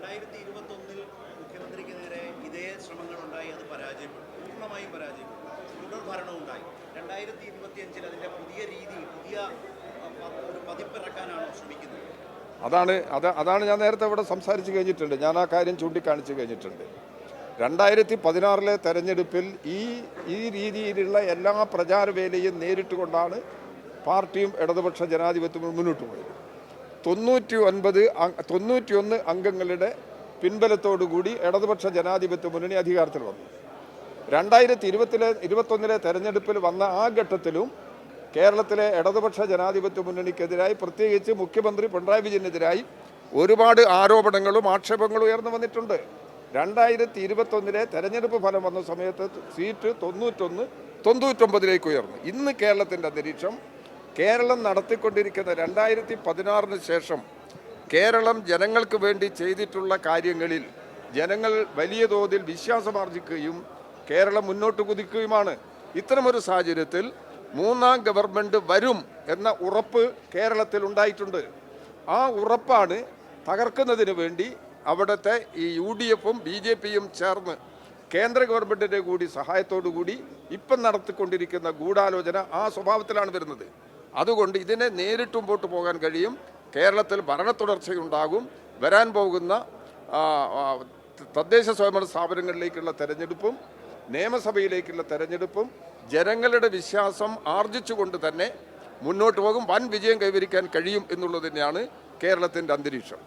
രണ്ടായിരത്തി ഇരുപത്തി ഒന്നിൽ മുഖ്യമന്ത്രിക്ക് നേരെ ഇതേ ശ്രമങ്ങൾ ഉണ്ടായി അത് പരാജയപ്പെട്ടു. പൂർണമായും പരാജയപ്പെട്ടു. തുടർ ഭരണം ഉണ്ടായി രണ്ടായിരത്തി ഇരുപത്തി അഞ്ചിൽ അതിന്റെ പുതിയ രീതി പുതിയ ഒരു പതിപ്പിറക്കാനാണോ ശ്രമിക്കുന്നത്? അതാണ് അത് അതാണ് ഞാൻ നേരത്തെ ഇവിടെ സംസാരിച്ച് കഴിഞ്ഞിട്ടുണ്ട്. ഞാൻ ആ കാര്യം ചൂണ്ടിക്കാണിച്ച് കഴിഞ്ഞിട്ടുണ്ട്. രണ്ടായിരത്തി പതിനാറിലെ തെരഞ്ഞെടുപ്പിൽ ഈ ഈ രീതിയിലുള്ള എല്ലാ പ്രചാരവേലയും നേരിട്ട് കൊണ്ടാണ് പാർട്ടിയും ഇടതുപക്ഷ ജനാധിപത്യവും മുന്നോട്ട് പോയത്. തൊണ്ണൂറ്റി ഒൻപത് തൊണ്ണൂറ്റിയൊന്ന് അംഗങ്ങളുടെ പിൻബലത്തോടുകൂടി ഇടതുപക്ഷ ജനാധിപത്യ മുന്നണി അധികാരത്തിൽ വന്നു. രണ്ടായിരത്തി ഇരുപത്തിലെ ഇരുപത്തൊന്നിലെ തെരഞ്ഞെടുപ്പിൽ വന്ന ആ ഘട്ടത്തിലും കേരളത്തിലെ ഇടതുപക്ഷ ജനാധിപത്യ മുന്നണിക്കെതിരായി പ്രത്യേകിച്ച് മുഖ്യമന്ത്രി പിണറായി വിജയനെതിരായി ഒരുപാട് ആരോപണങ്ങളും ആക്ഷേപങ്ങളും ഉയർന്നു വന്നിട്ടുണ്ട്. രണ്ടായിരത്തി ഇരുപത്തൊന്നിലെ തെരഞ്ഞെടുപ്പ് ഫലം വന്ന സമയത്ത് സീറ്റ് തൊണ്ണൂറ്റൊന്ന് തൊണ്ണൂറ്റൊമ്പതിലേക്ക് ഉയർന്നു. ഇന്ന് കേരളത്തിന്റെ അന്തരീക്ഷം കേരളം നടത്തിക്കൊണ്ടിരിക്കുന്ന രണ്ടായിരത്തി പതിനാറിന് ശേഷം കേരളം ജനങ്ങൾക്ക് വേണ്ടി ചെയ്തിട്ടുള്ള കാര്യങ്ങളിൽ ജനങ്ങൾ വലിയ തോതിൽ വിശ്വാസമാർജിക്കുകയും കേരളം മുന്നോട്ട് കുതിക്കുകയുമാണ്. ഇത്തരമൊരു സാഹചര്യത്തിൽ മൂന്നാം ഗവൺമെന്റ് വരും എന്ന ഉറപ്പ് കേരളത്തിൽ ഉണ്ടായിട്ടുണ്ട്. ആ ഉറപ്പാണ് തകർക്കുന്നതിന് വേണ്ടി അവിടുത്തെ ഈ യു ഡി എഫും ബി ജെ പിയും ചേർന്ന് കേന്ദ്ര ഗവൺമെന്റിന്റെ കൂടി സഹായത്തോടു കൂടി ഇപ്പം നടത്തിക്കൊണ്ടിരിക്കുന്ന ഗൂഢാലോചന ആ സ്വഭാവത്തിലാണ് വരുന്നത്. അതുകൊണ്ട് ഇതിനെ നേരിട്ട് മുമ്പോട്ട് പോകാൻ കഴിയും. കേരളത്തിൽ ഭരണ തുടർച്ചയുണ്ടാകും വരാൻ പോകുന്ന തദ്ദേശ സ്വയംഭരണ സ്ഥാപനങ്ങളിലേക്കുള്ള തെരഞ്ഞെടുപ്പും നിയമസഭയിലേക്കുള്ള തെരഞ്ഞെടുപ്പും ജനങ്ങളുടെ വിശ്വാസം ആർജിച്ചുകൊണ്ട് തന്നെ മുന്നോട്ട് പോകും. വൻ വിജയം കൈവരിക്കാൻ കഴിയും എന്നുള്ളത് തന്നെയാണ് കേരളത്തിന്റെ അന്തരീക്ഷം.